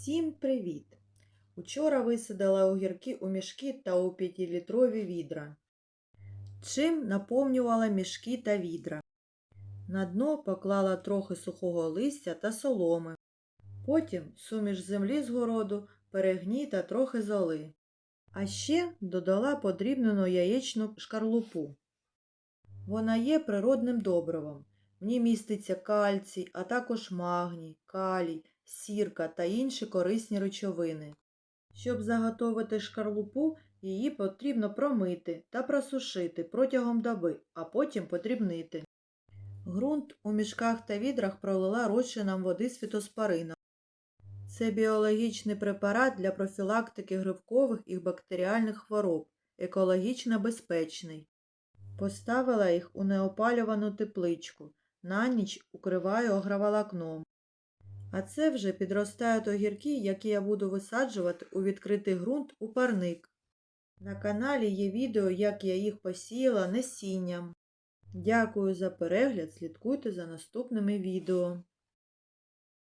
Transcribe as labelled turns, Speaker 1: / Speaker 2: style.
Speaker 1: Всім привіт! Учора висадила огірки у мішки та у 5-літрові відра. Чим наповнювала мішки та відра. На дно поклала трохи сухого листя та соломи. Потім суміш землі з городу, перегній та трохи золи. А ще додала подрібнену яєчну шкарлупу. Вона є природним добривом. В ній міститься кальцій, а також магній, калій, сірка та інші корисні речовини. Щоб заготовити шкарлупу, її потрібно промити та просушити протягом доби, а потім подрібнити. Ґрунт у мішках та відрах пролила розчином води з фітоспорином. Це біологічний препарат для профілактики грибкових і бактеріальних хвороб, екологічно безпечний. Поставила їх у неопалювану тепличку, на ніч укриваю агроволокном. А це вже підростають огірки, які я буду висаджувати у відкритий ґрунт у парник. На каналі є відео, як я їх посіяла насінням. Дякую за перегляд, слідкуйте за наступними відео.